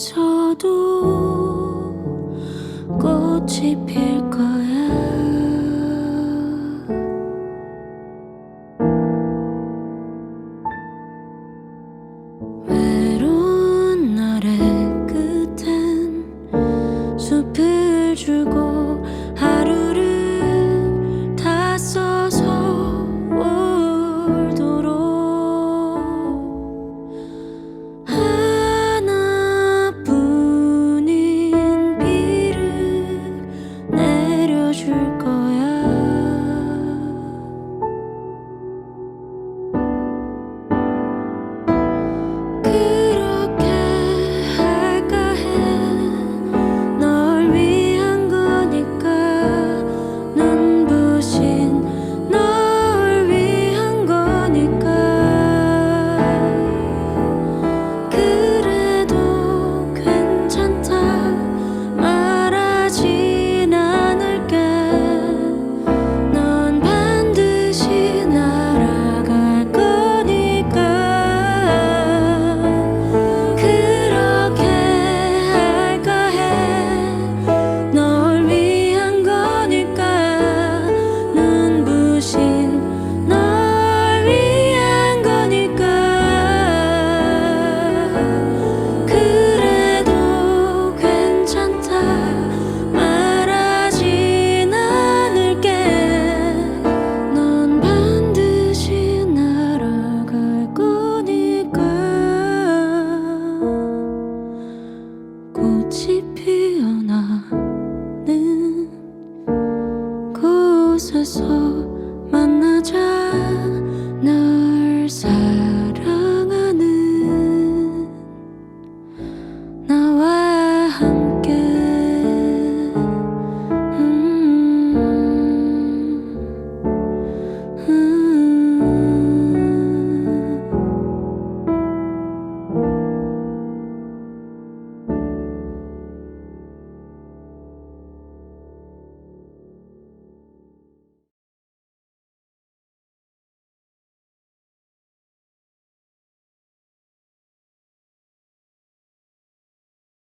있어도 꽃이 필 거야. 외로운 날의 끝엔 숲을 주고 하루를 들어줄 거 se